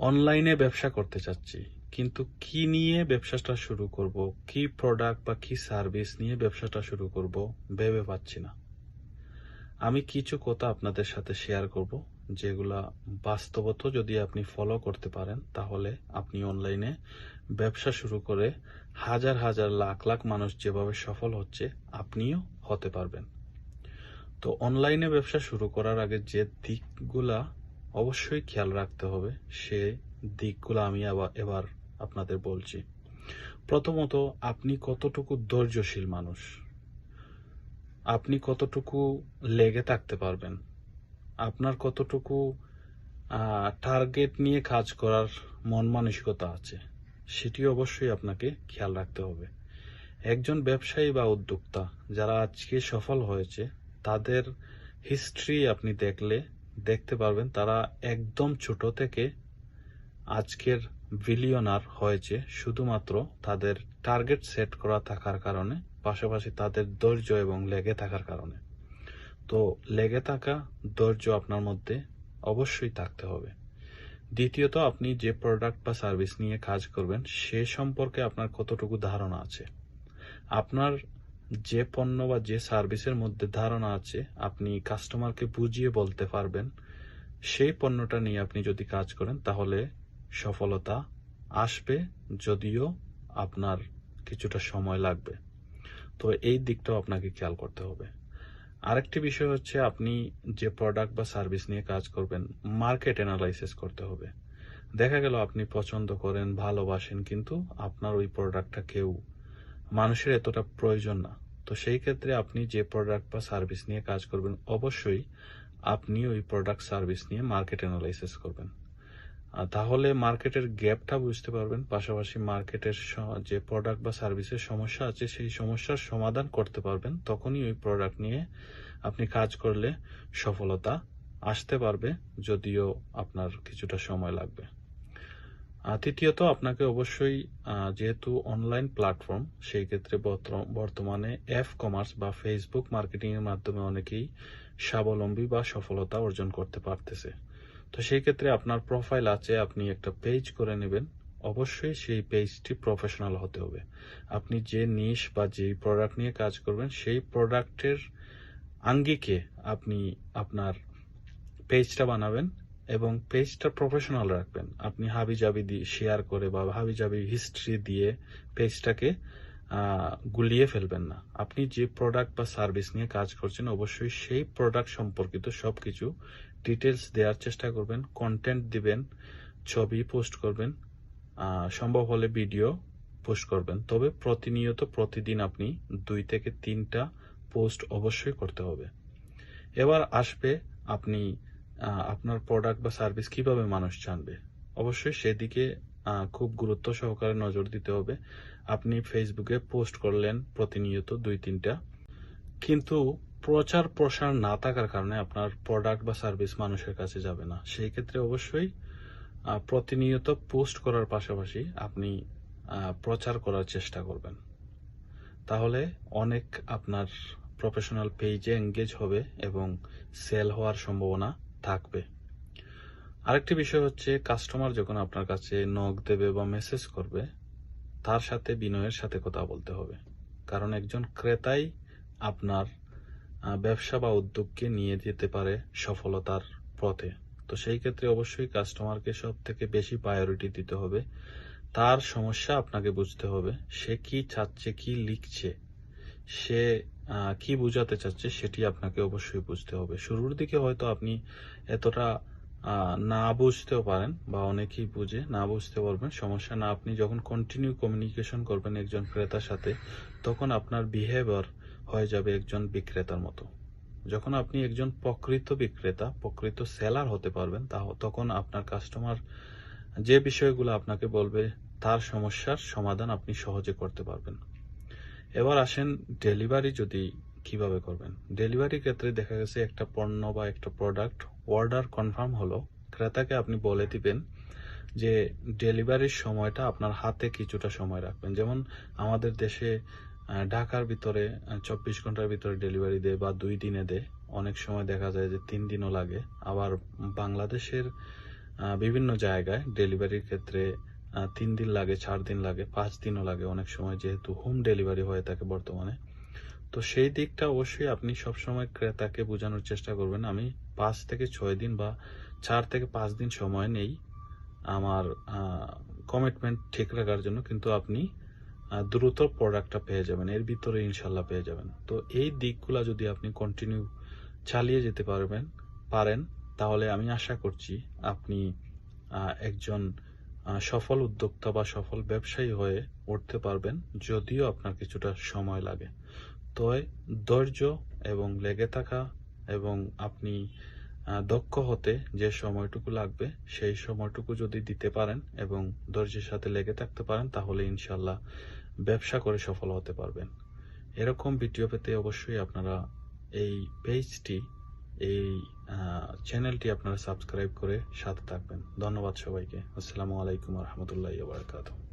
অনলাইনে ব্যবসা করতে চাচ্ছি। কিন্তু কি নিয়ে ব্যবসাটা শুরু করব? কি প্রোডাক্ট বা কি সার্ভিস নিয়ে ব্যবসাটা শুরু করব? ভেবে পাচ্ছি না। আমি কিছু কথা আপনাদের সাথে শেয়ার করব, যেগুলা বাস্তবত যদি আপনি ফলো করতে পারেন, তাহলে আপনি অনলাইনে ব্যবসা শুরু করে হাজার হাজার লাখ লাখ মানুষ যেভাবে সফল হচ্ছে, আপনিও হতে পারবেন। তো অনলাইনে ব্যবসা শুরু করার আগে যে দিকগুলা অবশ্যই খেয়াল রাখতে হবে সে দিকগুলো আমি আবার এবার আপনাদের বলছি। প্রথমত, আপনি কতটুকু ধৈর্যশীল মানুষ? আপনি কতটুকু লেগে থাকতে পারবেন? আপনার কতটুকু টার্গেট নিয়ে কাজ করার মন মানসিকতা আছে সেটি অবশ্যই আপনাকে খেয়াল রাখতে হবে। একজন ব্যবসায়ী বা উদ্যোক্তা যারা আজকে সফল হয়েছে, তাদের হিস্ট্রি আপনি দেখলে দেখতে পারবেন, তারা একদম ছোট থেকে আজকের বিলিয়নার হয়েছে। শুধুমাত্র তাদের টার্গেট সেট করা থাকার কারণে, পাশাপাশি তাদের ধৈর্য এবং লেগে থাকার কারণে। তো লেগে থাকা ধৈর্য আপনার মধ্যে অবশ্যই থাকতে হবে। দ্বিতীয়ত, আপনি যে প্রোডাক্ট বা সার্ভিস নিয়ে কাজ করবেন, সে সম্পর্কে আপনার কতটুকু ধারণা আছে? আপনার যে পণ্য বা যে সার্ভিসের মধ্যে ধারণা আছে, আপনি কাস্টমারকে বুঝিয়ে বলতে পারবেন, সেই পণ্যটা নিয়ে আপনি যদি কাজ করেন, তাহলে সফলতা আসবে যদিও আপনার কিছুটা সময় লাগবে। তো এই দিকটাও আপনাকে খেয়াল করতে হবে। আরেকটি বিষয় হচ্ছে, আপনি যে প্রোডাক্ট বা সার্ভিস নিয়ে কাজ করবেন মার্কেট অ্যানালাইসিস করতে হবে। দেখা গেল আপনি পছন্দ করেন, ভালোবাসেন, কিন্তু আপনার ওই প্রোডাক্টটা কেউ মানুষের এতটা প্রয়োজন না। তো সেই ক্ষেত্রে আপনি যে প্রোডাক্ট বা সার্ভিস নিয়ে কাজ করবেন, অবশ্যই আপনি ওই প্রোডাক্ট সার্ভিস নিয়ে মার্কেট অ্যানালাইসিস করবেন। তাহলে মার্কেটের গ্যাপটা বুঝতে পারবেন, পাশাপাশি মার্কেটের যে প্রোডাক্ট বা সার্ভিসের সমস্যা আছে, সেই সমস্যার সমাধান করতে পারবেন। তখনই ওই প্রোডাক্ট নিয়ে আপনি কাজ করলে সফলতা আসতে পারবে, যদিও আপনার কিছুটা সময় লাগবে। তৃতীয়ত আপনাকে অবশ্যই যেহেতু অনলাইন প্ল্যাটফর্ম সেই ক্ষেত্রে বর্ত- বর্তমানে এফ কমার্স বা ফেসবুক মার্কেটিং এর মাধ্যমে অনেকেই স্বাবলম্বী বা সফলতা অর্জন করতে পারতেছে। তো সেই ক্ষেত্রে আপনার প্রোফাইল আছে, আপনি একটা পেজ করে নেবেন। অবশ্যই সেই পেজটি প্রফেশনাল হতে হবে। আপনি যে নিশ বা যেই প্রোডাক্ট নিয়ে কাজ করবেন, সেই প্রোডাক্টের আঙ্গিকে আপনি আপনার পেজটা বানাবেন। এবং পেজটা প্রফেশনাল রাখবেন। আপনি হাবি জাবি দিয়ে শেয়ার করে বা হাবি জাবি হিস্ট্রি দিয়ে পেজটাকে গুলিয়ে ফেলবেন না। আপনি যে প্রোডাক্ট বা সার্ভিস নিয়ে কাজ করছেন, অবশ্যই সেই প্রোডাক্ট সম্পর্কিত সব কিছু ডিটেলস দেওয়ার চেষ্টা করবেন কন্টেন্ট দিবেন, ছবি পোস্ট করবেন সম্ভব হলে ভিডিও পোস্ট করবেন। তবে প্রতিনিয়ত প্রতিদিন আপনি দুই থেকে তিনটা পোস্ট অবশ্যই করতে হবে। এবার আসবে আপনি আপনার প্রোডাক্ট বা সার্ভিস কীভাবে মানুষ জানবে? অবশ্যই সেদিকে খুব গুরুত্ব সহকারে নজর দিতে হবে। আপনি ফেসবুকে পোস্ট করলেন প্রতিনিয়ত দুই, তিনটা। কিন্তু প্রচার প্রসার না থাকার কারণে আপনার প্রোডাক্ট বা সার্ভিস মানুষের কাছে যাবে না। সেই ক্ষেত্রে অবশ্যই প্রতিনিয়ত পোস্ট করার পাশাপাশি আপনি প্রচার করার চেষ্টা করবেন। তাহলে অনেক আপনার প্রফেশনাল পেজে এঙ্গেজ হবে এবং সেল হওয়ার সম্ভাবনা থাকবে। আরেকটি বিষয় হচ্ছে কাস্টমার যখন আপনার কাছে নক দেবে বা মেসেজ করবে, তার সাথে বিনয়ের সাথে কথা বলতে হবে। কারণ একজন ক্রেতাই আপনার ব্যবসা বা উদ্যোগকে নিয়ে যেতে পারে সফলতার পথে। তো সেই ক্ষেত্রে অবশ্যই কাস্টমারকে সব থেকে বেশি প্রায়োরিটি দিতে হবে। তার সমস্যা আপনাকে বুঝতে হবে, সে কি চাচ্ছে, কি লিখছে। সে কি বোঝাতে চাচ্ছে সেটি আপনাকে অবশ্যই বুঝতে হবে। শুরুর দিকে হয়তো আপনি এতটা না বুঝতেও পারেন বা অনেকেই বুঝে না বুঝতে পারবেন। সমস্যা না, আপনি যখন কন্টিনিউ কমিউনিকেশন করবেন একজন ক্রেতার সাথে, তখন আপনার বিহেভিয়ার হয়ে যাবে একজন বিক্রেতার মতো। যখন আপনি একজন প্রকৃত বিক্রেতা, প্রকৃত সেলার হতে পারবেন, তা- তখন আপনার কাস্টমার যে বিষয়গুলো আপনাকে বলবে, তার সমস্যার সমাধান আপনি সহজে করতে পারবেন। এবার আসেন ডেলিভারি যদি কীভাবে করবেন। ডেলিভারি ক্ষেত্রে দেখা গেছে একটা পণ্য বা একটা প্রোডাক্ট অর্ডার কনফার্ম হলো। ক্রেতাকে আপনি বলে দিবেন যে ডেলিভারির সময়টা আপনার হাতে কিছুটা সময় রাখবেন। যেমন আমাদের দেশে ঢাকার ভিতরে চব্বিশ ঘণ্টার ভিতরে ডেলিভারি দেয় বা দুই দিনে দেয়। অনেক সময় দেখা যায় যে তিন দিনও লাগে। আবার বাংলাদেশের বিভিন্ন জায়গায় ডেলিভারির ক্ষেত্রে তিন দিন লাগে, চার দিন লাগে, পাঁচ দিনও লাগে অনেক সময় যেহেতু হোম ডেলিভারি হয়ে থাকে বর্তমানে। তো সেই দিকটা অবশ্যই আপনি সবসময় ক্রেতাকে বোঝানোর চেষ্টা করবেন। আমি পাঁচ থেকে ছয় দিন বা চার থেকে পাঁচ দিন সময় নেই আমার কমিটমেন্ট ঠিক রাখার জন্য, কিন্তু আপনি দ্রুত প্রোডাক্টটা পেয়ে যাবেন। এর ভিতরে ইনশাল্লাহ পেয়ে যাবেন। তো এই দিকগুলা যদি আপনি কন্টিনিউ চালিয়ে যেতে পারবেন, পারেন, তাহলে আমি আশা করছি আপনি একজন সফল উদ্যোক্তা বা সফল ব্যবসায়ী হয়ে উঠতে পারবেন যদিও আপনার কিছুটা সময় লাগে। তো ধৈর্য এবং লেগে থাকা এবং আপনি দক্ষ হতে যে সময়টুকু লাগবে সেই সময়টুকু যদি দিতে পারেন এবং ধৈর্যের সাথে লেগে থাকতে পারেন, তাহলে ইনশাল্লাহ ব্যবসা করে সফল হতে পারবেন। এরকম ভিডিও পেতে অবশ্যই আপনারা এই পেজটি এই চ্যানেলটি আপনারা সাবস্ক্রাইব করে সাথে থাকবেন। ধন্যবাদ সবাইকে। আসসালামু আলাইকুম রহমতুল্লাহ বারকাতুহ।